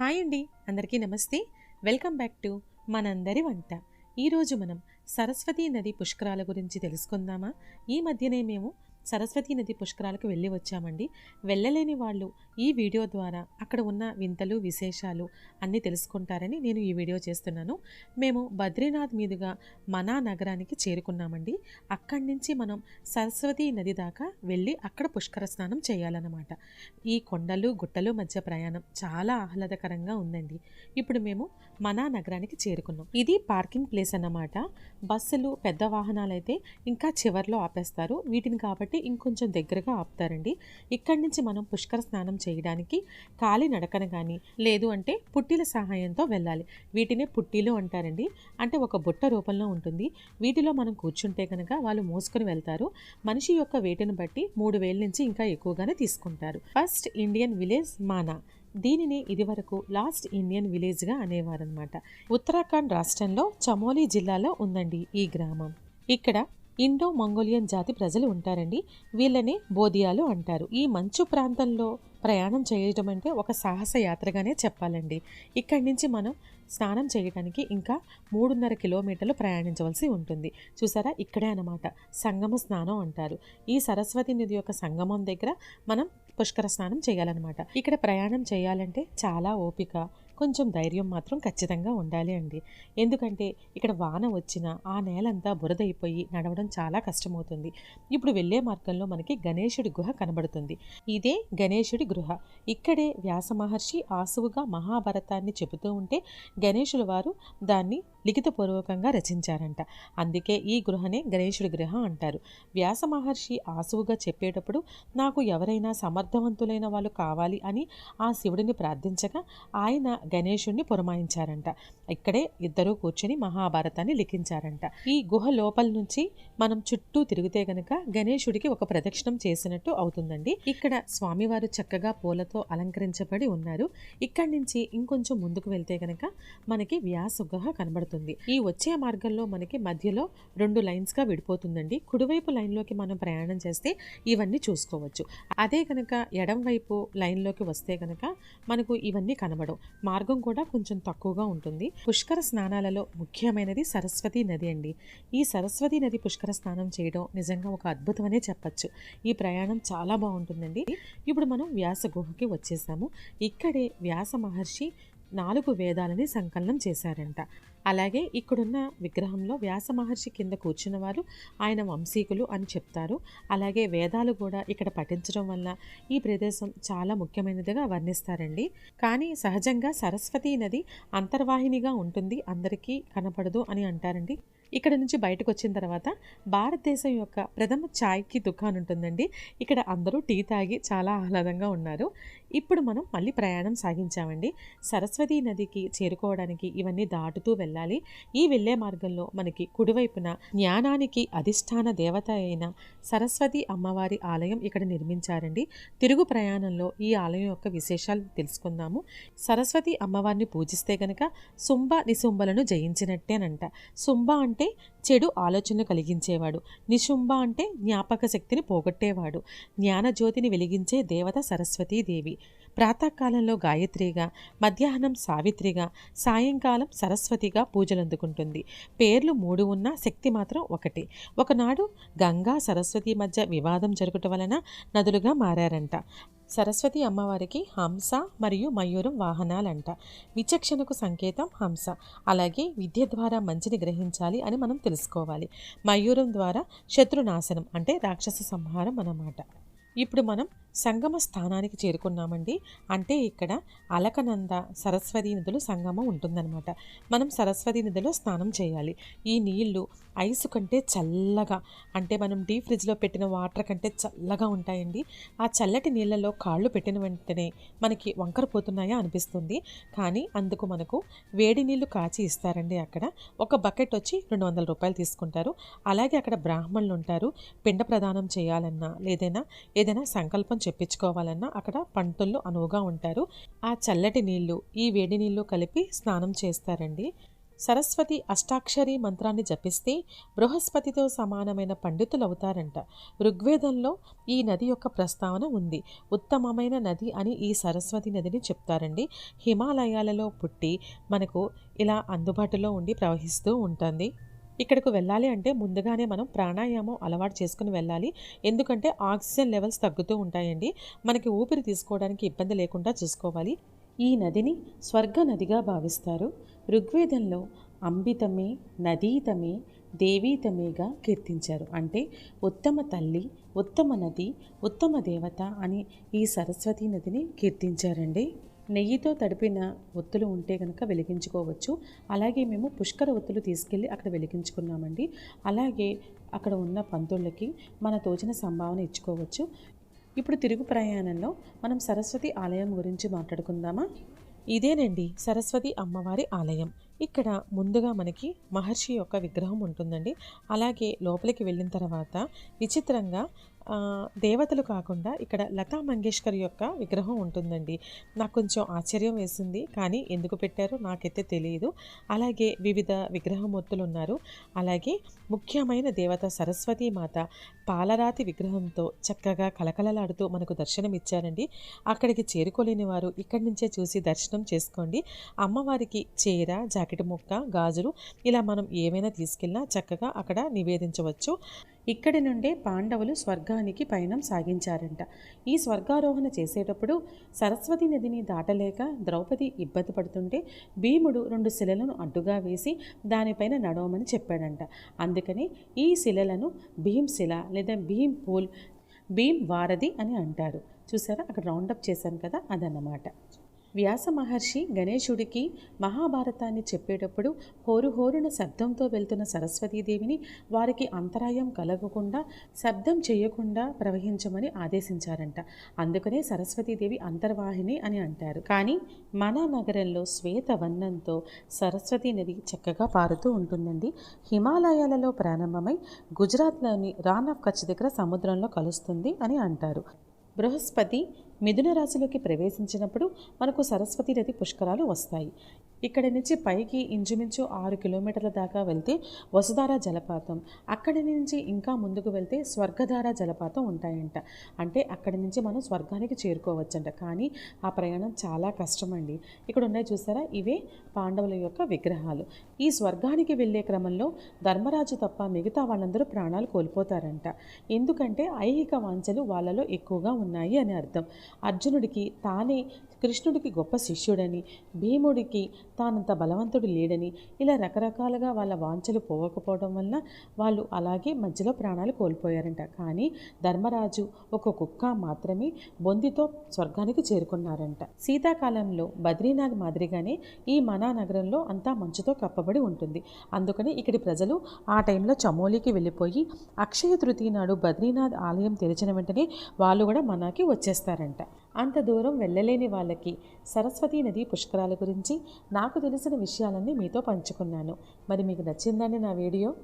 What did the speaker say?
Hi అండి అందరికీ నమస్తే. వెల్కమ్ బ్యాక్ టు మనందరి వంట. ఈరోజు మనం సరస్వతీ నది పుష్కరాల గురించి తెలుసుకుందామా? ఈ మధ్యనే మేము సరస్వతీ నది పుష్కరాలకు వెళ్ళి వచ్చామండి. వెళ్ళలేని వాళ్ళు ఈ వీడియో ద్వారా అక్కడ ఉన్న వింతలు విశేషాలు అన్నీ తెలుసుకుంటారని నేను ఈ వీడియో చేస్తున్నాను. మేము బద్రీనాథ్ మీదుగా మనా నగరానికి చేరుకున్నామండి. అక్కడి నుంచి మనం సరస్వతీ నది దాకా వెళ్ళి అక్కడ పుష్కర స్నానం చేయాలన్నమాట. ఈ కొండలు గుట్టలు మధ్య ప్రయాణం చాలా ఆహ్లాదకరంగా ఉందండి. ఇప్పుడు మేము మనా నగరానికి చేరుకున్నాం. ఇది పార్కింగ్ ప్లేస్ అన్నమాట. బస్సులు పెద్ద వాహనాలు అయితే ఇంకా చివర్లో ఆపేస్తారు. వీటిని కాబట్టి ఇంకొంచెం దగ్గరగా ఆపుతారండి. ఇక్కడి నుంచి మనం పుష్కర స్నానం చేయడానికి కాలి నడకన కానీ లేదు అంటే పుట్టిల సహాయంతో వెళ్ళాలి. వీటినే పుట్టిలు అంటారండి. అంటే ఒక బుట్ట రూపంలో ఉంటుంది. వీటిలో మనం కూర్చుంటే కనుక వాళ్ళు మోసుకొని వెళ్తారు. మనిషి యొక్క వేటిని బట్టి మూడు వేల నుంచి ఇంకా ఎక్కువగానే తీసుకుంటారు. First Indian village Mana. దీనిని ఇదివరకు లాస్ట్ ఇండియన్ విలేజ్గా అనేవారనమాట ఉత్తరాఖండ్ రాష్ట్రంలో చమోలీ జిల్లాలో ఉందండి ఈ గ్రామం. ఇక్కడ ఇండో మంగోలియన్ జాతి ప్రజలు ఉంటారండి. వీళ్ళని బోధియాలు అంటారు. ఈ మంచు ప్రాంతంలో ప్రయాణం చేయడం అంటే ఒక సాహస యాత్రగానే చెప్పాలండి. ఇక్కడి నుంచి మనం స్నానం చేయడానికి ఇంకా మూడున్నర కిలోమీటర్లు ప్రయాణించవలసి ఉంటుంది. చూసారా? ఇక్కడే అన్నమాట. సంగమ స్నానం అంటారు. ఈ సరస్వతి నది యొక్క సంగమం దగ్గర మనం పుష్కర స్నానం చేయాలన్నమాట. ఇక్కడ ప్రయాణం చేయాలంటే చాలా ఓపిక కొంచెం ధైర్యం మాత్రం ఖచ్చితంగా ఉండాలి అండి. ఎందుకంటే ఇక్కడ వాన వచ్చిన ఆ నేలంతా బురదైపోయి నడవడం చాలా కష్టమవుతుంది. ఇప్పుడు వెళ్ళే మార్గంలో మనకి గణేశుడి గుహ కనబడుతుంది. ఇదే గణేశుడి గృహ. ఇక్కడే వ్యాస మహర్షి ఆసువుగా మహాభారతాన్ని చెబుతూ ఉంటే గణేశుల వారు దాన్ని లిఖితపూర్వకంగా రచించారంట. అందుకే ఈ గృహనే గణేశుడి గృహ అంటారు. వ్యాస మహర్షి ఆసువుగా చెప్పేటప్పుడు నాకు ఎవరైనా సమర్థవంతులైన వాళ్ళు కావాలి అని ఆ శివుడిని ప్రార్థించగా ఆయన గణేశుణ్ణి పురమాయించారంట. ఇక్కడే ఇద్దరూ కూర్చొని మహాభారతాన్ని లిఖించారంట. ఈ గుహ లోపల నుంచి మనం చుట్టూ తిరిగితే గనక గణేశుడికి ఒక ప్రదక్షిణం చేసినట్టు అవుతుందండి. ఇక్కడ స్వామివారు చక్కగా పూలతో అలంకరించబడి ఉన్నారు. ఇక్కడి నుంచి ఇంకొంచెం ముందుకు వెళ్తే గనక మనకి వ్యాస గుహ కనబడుతుంది. ఈ వచ్చే మార్గంలో మనకి మధ్యలో రెండు లైన్స్గా విడిపోతుందండి. కుడివైపు లైన్లోకి మనం ప్రయాణం చేస్తే ఇవన్నీ చూసుకోవచ్చు. అదే కనుక ఎడం వైపు లైన్లోకి వస్తే కనుక మనకు ఇవన్నీ కనబడవు. మార్గం కూడా కొంచెం తక్కువగా ఉంటుంది. పుష్కర స్నానాలలో ముఖ్యమైనది సరస్వతి నది అండి. ఈ సరస్వతి నది పుష్కర స్నానం చేయడం నిజంగా ఒక అద్భుతమనే చెప్పచ్చు. ఈ ప్రయాణం చాలా బాగుంటుందండి. ఇప్పుడు మనం వ్యాస గుహకి వచ్చేసాము. ఇక్కడే వ్యాస మహర్షి నాలుగు వేదాలని సంకలనం చేశారంట. అలాగే ఇక్కడున్న విగ్రహంలో వ్యాస మహర్షి కింద కూర్చున్న వారు ఆయన వంశీకులు అని చెప్తారు. అలాగే వేదాలు కూడా ఇక్కడ పఠించడం వల్ల ఈ ప్రదేశం చాలా ముఖ్యమైనదిగా వర్ణిస్తారండి. కానీ సహజంగా సరస్వతీ నది అంతర్వాహినిగా ఉంటుంది అందరికీ కనపడదు అని అంటారండి. ఇక్కడ నుంచి బయటకు వచ్చిన తర్వాత భారతదేశం యొక్క ప్రథమ ఛాయ్కి దుకాణం ఉంటుందండి. ఇక్కడ అందరూ టీ తాగి చాలా ఆహ్లాదంగా ఉన్నారు. ఇప్పుడు మనం మళ్ళీ ప్రయాణం సాగించామండి. సరస్వతీ నదికి చేరుకోవడానికి ఇవన్నీ దాటుతూ వెళ్ళాలి. ఈ వెళ్ళే మార్గంలో మనకి కుడివైపున జ్ఞానానికి అధిష్టాన దేవత అయిన సరస్వతి అమ్మవారి ఆలయం ఇక్కడ నిర్మించారండి. తిరుగు ప్రయాణంలో ఈ ఆలయం యొక్క విశేషాలు తెలుసుకుందాము. సరస్వతి అమ్మవారిని పూజిస్తే గనక సుంబ నిసుంబలను జయించినట్టేనంట. సుంబ అంటే చెడు ఆలోచన కలిగించేవాడు. నిశుంభ అంటే జ్ఞాపక శక్తిని పోగొట్టేవాడు. జ్ఞానజ్యోతిని వెలిగించే దేవత సరస్వతీదేవి ప్రాతకాలంలో గాయత్రిగా మధ్యాహ్నం సావిత్రిగా సాయంకాలం సరస్వతిగా పూజలందుకుంటుంది. పేర్లు మూడు ఉన్న శక్తి మాత్రం ఒకటి. ఒకనాడు గంగా సరస్వతి మధ్య వివాదం జరగటం వలన నదులుగా మారారంట. సరస్వతి అమ్మవారికి హంస మరియు మయూరం వాహనాలంట. విచక్షణకు సంకేతం హంస. అలాగే విద్య ద్వారా మంచిని గ్రహించాలి అని మనం తెలుసుకోవాలి. మయూరం ద్వారా శత్రునాశనం అంటే రాక్షస సంహారం అన్నమాట. ఇప్పుడు మనం సంగమ స్థానానికి చేరుకున్నామండి. అంటే ఇక్కడ అలకనంద సరస్వతి నదులు సంగమం ఉంటుందన్నమాట. మనం సరస్వతి నదిలో స్నానం చేయాలి. ఈ నీళ్ళు ఐసు కంటే చల్లగా అంటే మనం డీ ఫ్రిడ్జ్లో పెట్టిన వాటర్ కంటే చల్లగా ఉంటాయండి. ఆ చల్లటి నీళ్ళలో కాళ్ళు పెట్టిన వెంటనే మనకి వంకర పోతున్నాయా అనిపిస్తుంది. కానీ అందుకు మనకు వేడి నీళ్ళు కాచి ఇస్తారండి అక్కడ. ఒక బకెట్ వచ్చి రెండు వందల రూపాయలు తీసుకుంటారు. అలాగే అక్కడ బ్రాహ్మణులు ఉంటారు. పిండ ప్రదానం చేయాలన్నా లేదైనా ఏదైనా సంకల్పం చెప్పించుకోవాలన్నా అక్కడ పంతుల్లో అనువుగా ఉంటారు. ఆ చల్లటి నీళ్ళు ఈ వేడి నీళ్ళు కలిపి స్నానం చేస్తారండి. సరస్వతి అష్టాక్షరి మంత్రాన్ని జపిస్తే బృహస్పతితో సమానమైన పండితులు అవుతారంట ఋగ్వేదంలో ఈ నది యొక్క ప్రస్తావన ఉంది. ఉత్తమమైన నది అని ఈ సరస్వతి నదిని చెప్తారండి. హిమాలయాలలో పుట్టి మనకు ఇలా అందుబాటులో ఉండి ప్రవహిస్తూ ఉంటుంది. ఇక్కడకు వెళ్ళాలి అంటే ముందుగానే మనం ప్రాణాయామం అలవాటు చేసుకుని వెళ్ళాలి. ఎందుకంటే ఆక్సిజన్ లెవెల్స్ తగ్గుతూ ఉంటాయండి. మనకి ఊపిరి తీసుకోవడానికి ఇబ్బంది లేకుండా చూసుకోవాలి. ఈ నదిని స్వర్గ నదిగా భావిస్తారు. ఋగ్వేదంలో అంబితమే నదీతమే దేవీతమేగా కీర్తించారు. అంటే ఉత్తమ తల్లి ఉత్తమ నది ఉత్తమ దేవత అని ఈ సరస్వతీ నదిని కీర్తించారండి. నెయ్యితో తడిపిన ఒత్తులు ఉంటే కనుక వెలిగించుకోవచ్చు. అలాగే మేము పుష్కర ఒత్తులు తీసుకెళ్ళి అక్కడ వెలిగించుకున్నామండి. అలాగే అక్కడ ఉన్న పంతుళ్ళకి మన తోచిన సంభావన ఇచ్చుకోవచ్చు. ఇప్పుడు తిరుగు ప్రయాణంలో మనం సరస్వతి ఆలయం గురించి మాట్లాడుకుందామా? ఇదేనండి సరస్వతి అమ్మవారి ఆలయం. ఇక్కడ ముందుగా మనకి మహర్షి యొక్క విగ్రహం ఉంటుందండి. అలాగే లోపలికి వెళ్ళిన తర్వాత విచిత్రంగా దేవతలు కాకుండా ఇక్కడ లతా మంగేష్కర్ యొక్క విగ్రహం ఉంటుందండి. నాకు కొంచెం ఆశ్చర్యం వేసింది కానీ ఎందుకు పెట్టారో నాకైతే తెలియదు అలాగే వివిధ విగ్రహమూర్తులు ఉన్నారు. అలాగే ముఖ్యమైన దేవత సరస్వతీ మాత పాలరాతి విగ్రహంతో చక్కగా కలకలలాడుతూ మనకు దర్శనం ఇచ్చారండి. అక్కడికి చేరుకోలేని వారు ఇక్కడి నుంచే చూసి దర్శనం చేసుకోండి. అమ్మవారికి చీర జాకెట్ ముక్క గాజులు ఇలా మనం ఏమైనా తీసుకెళ్ళినా చక్కగా అక్కడ నివేదించవచ్చు. ఇక్కడి నుండే పాండవులు స్వర్గానికి పయనం సాగించారంట. ఈ స్వర్గారోహణ చేసేటప్పుడు సరస్వతి నదిని దాటలేక ద్రౌపది ఇబ్బంది పడుతుంటే భీముడు రెండు శిలలను అడ్డుగా వేసి దానిపైన నడవమని చెప్పాడంట. అందుకని ఈ శిలలను భీంశిల లేదా భీం పూల్ భీం వారధి అని అంటారు. చూసారా? అక్కడ రౌండప్ చేశాను కదా అదన్నమాట. వ్యాస మహర్షి గణేశుడికి మహాభారతాన్ని చెప్పేటప్పుడు హోరుహోరున శబ్దంతో వెళ్తున్న సరస్వతీదేవిని వారికి అంతరాయం కలగకుండా శబ్దం చేయకుండా ప్రవహించమని ఆదేశించారంట. అందుకనే సరస్వతీదేవి అంతర్వాహిని అని అంటారు. కానీ మన నగరంలో శ్వేత వర్ణంతో సరస్వతీ నది చక్కగా పారుతూ ఉంటుందండి. హిమాలయాలలో ప్రారంభమై గుజరాత్లోని రాన్ ఆఫ్ కచ్ దగ్గర సముద్రంలో కలుస్తుంది అని అంటారు. బృహస్పతి మిథున రాశిలోకి ప్రవేశించినప్పుడు మనకు సరస్వతి నది పుష్కరాలు వస్తాయి. ఇక్కడి నుంచి పైకి ఇంచుమించు ఆరు కిలోమీటర్ల దాకా వెళ్తే వసుధార జలపాతం. అక్కడి నుంచి ఇంకా ముందుకు వెళ్తే స్వర్గధార జలపాతం ఉంటాయంట. అంటే అక్కడి నుంచి మనం స్వర్గానికి చేరుకోవచ్చంట. కానీ ఆ ప్రయాణం చాలా కష్టమండి. ఇక్కడ ఉన్నాయి చూసారా ఇవే పాండవుల యొక్క విగ్రహాలు. ఈ స్వర్గానికి వెళ్ళే క్రమంలో ధర్మరాజు తప్ప మిగతా వాళ్ళందరూ ప్రాణాలు కోల్పోతారంట. ఎందుకంటే ఐహిక వాంఛలు వాళ్ళలో ఎక్కువగా ఉన్నాయి అని అర్థం. అర్జునుడికి తానే కృష్ణుడికి గొప్ప శిష్యుడని భీముడికి తానంత బలవంతుడు లేడని ఇలా రకరకాలుగా వాళ్ళ వాంఛలు పోవకపోవడం వలన వాళ్ళు అలాగే మధ్యలో ప్రాణాలు కోల్పోయారంట. కానీ ధర్మరాజు ఒక కుక్క మాత్రమే బొందితో స్వర్గానికి చేరుకున్నారంట. శీతాకాలంలో బద్రీనాథ్ మాదిరిగానే ఈ మనా నగరంలో అంతా మంచుతో కప్పబడి ఉంటుంది. అందుకని ఇక్కడి ప్రజలు ఆ టైంలో చమోలీకి వెళ్ళిపోయి అక్షయ తృతీయ నాడు బద్రీనాథ్ ఆలయం తెరిచిన వెంటనే వాళ్ళు కూడా మనాకి వచ్చేస్తారంట. అంత దూరం వెళ్ళలేని వాళ్ళకి సరస్వతీ నది పుష్కరాల గురించి నాకు తెలిసిన విషయాలన్నీ మీతో పంచుకున్నాను. మరి మీకు నచ్చిందండి నా వీడియో?